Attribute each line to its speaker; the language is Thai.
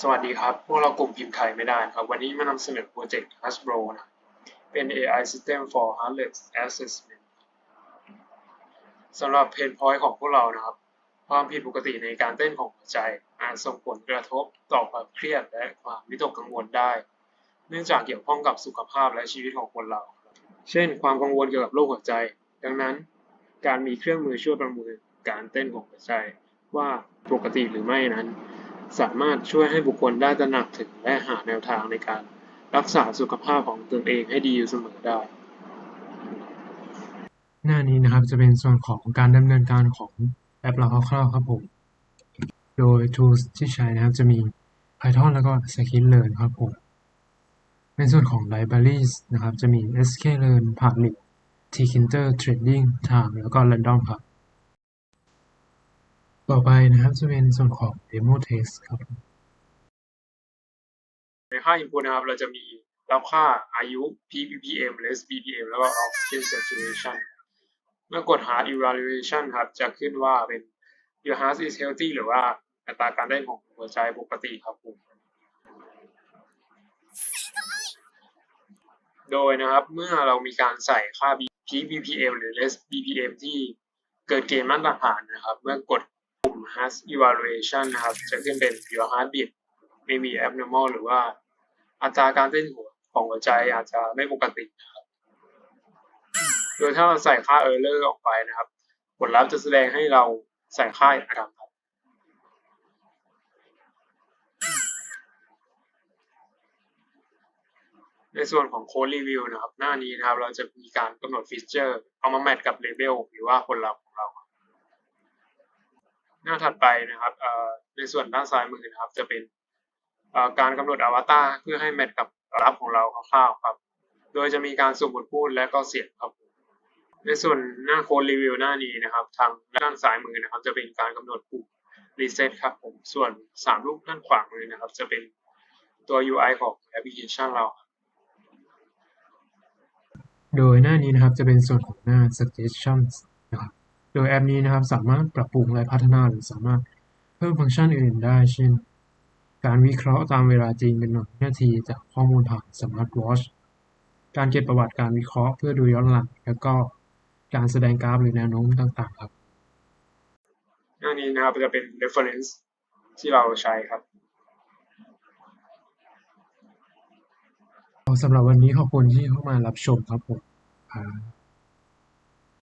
Speaker 1: สวัสดีครับ พวกเรากลุ่มพิมพ์ไทยไม่ได้นะครับ วันนี้มานำเสนอโปรเจกต์ Hasbro นะเป็น AI System for Heartless Assessment สำหรับเพนพอยต์ของพวกเรานะครับ ความผิดปกติในการเต้นของหัวใจ อาจส่งผลกระทบต่อความเครียดและความวิตกกังวลได้ เนื่องจากเกี่ยวข้องกับสุขภาพและชีวิตของคนเรา เช่น ความกังวลเกี่ยวกับโรคหัวใจ ดังนั้น การมีเครื่องมือช่วยประเมินการเต้นของหัวใจว่าปกติหรือไม่นั้น สามารถช่วยให้บุคคลได้ตระหนักถึงและหาแนวทางในการรักษาสุขภาพของตนเองให้ดีอยู่เสมอได้
Speaker 2: หน้านี้นะครับจะเป็นส่วนของการดำเนินการของแอปเราคร่าวๆครับผม โดย tools ที่ใช้นะครับจะมี Python แล้วก็ scikit-learn ครับผม ในส่วนของ libraries นะครับจะมี sklearn partlib tkinter trading time แล้วก็ random ครับ ต่อไปนะครับจะเป็นส่วนของ demo text ครับ
Speaker 1: ในค่า input นะครับ เราจะมีรับค่าอายุ p bpm less BPM แล้วก็ oxygen saturation เมื่อกด heart evaluation ครับ จะขึ้นว่าเป็น your heart is healthy หรือว่าอัตราการเต้นของหัวใจปกติครับผมโดยนะครับเมื่อเรามีการใส่ค่า peak BPM หรือ less BPM ที่เกินเกณฑ์มาตรฐานนะครับ เมื่อกด heart evaluation นะครับ จะขึ้นเป็น your heartbeat ไม่มี abnormal หรือว่าอัตราการเต้นหัวของหัวใจอาจจะไม่ปกตินะครับโดยถ้าเราใส่ค่า error ออกไปนะครับ ผลลัพธ์จะแสดงให้เราใส่ค่าอย่างต่ำครับในส่วนของ Code Review นะครับ หน้านี้นะครับ เราจะมีการกำหนดฟีเจอร์ เอามาแมทกับ Label หรือว่าผลลัพธ์ของเรา หน้าถัดไปนะครับในส่วนด้านซ้ายมือนะครับ จะเป็นการกำหนดอวตารเพื่อให้แมทกับรับของเราคร่าวๆครับ โดยจะมีการสุ่มบทพูดและก็เสียงครับ ในส่วนหน้าโค้ดรีวิวหน้านี้นะครับ ทางด้านซ้ายมือนะครับ จะเป็นการกำหนดปุ่ม reset ครับผมส่วนสามรูปด้านขวามือนะครับ จะเป็นตัว UI ของแอปพลิเคชันเรา
Speaker 2: โดยหน้านี้นะครับจะเป็นส่วนของหน้า suggestions โดยแอปนี้นะครับสามารถปรับปรุงและพัฒนาหรือสามารถเพิ่มฟังก์ชันอื่นได้ เช่น การวิเคราะห์ตามเวลาจริงเป็นหน่วยวินาทีจากข้อมูลผ่าน Smart Watch การเก็บประวัติการวิเคราะห์เพื่อดูย้อนหลัง แล้วก็การแสดงกราฟหรือแนวโน้มต่างๆ ครับ
Speaker 1: หน้านี้นะครับจะเป็น reference ที่เราใช้ครับ
Speaker 2: สำหรับวันนี้ขอบคุณที่เข้ามารับชมครับผมอ่า